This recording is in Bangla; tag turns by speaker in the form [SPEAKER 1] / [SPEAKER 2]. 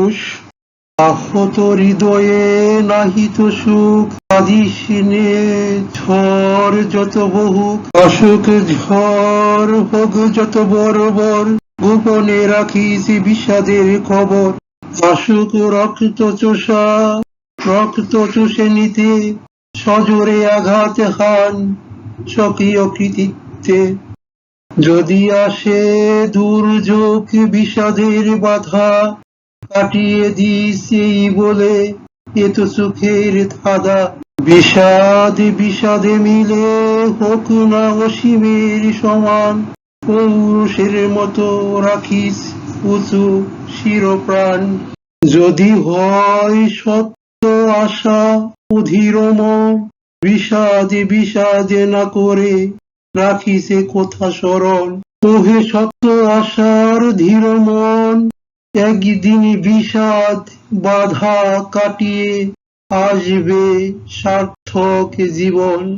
[SPEAKER 1] পুরুষ আহত হৃদয়ে নাহিত সুখ আদিসিনে ঝড় যত বহু অসুখ ঝড় হোক যত বড় গোপনে রাখিস বিষাদের খবর অসুখ রক্ত চোষা, রক্ত চষে নিতে, সজোরে আঘাত হান স্বকীয় কৃতিত্বে। যদি আসে দুর্যোগ, বিষাদের বাধা কাটিয়ে এই বলে এ তো সুখের ধাঁধা। বিষাদ বিষাদে মিলে হোক না অসীমের সমান। পৌরুষের মতো রাখিস উঁচু শিরপ্রাণ। যদি হয় সত্য আশা অধীর মন বিষাদে বিষাদে না করে রাখিসে কথা স্মরণ। ওহে সত্য আশার ধীর মন একদিন বিষাদ বাধা কাটিয়ে আসবে সার্থক জীবন।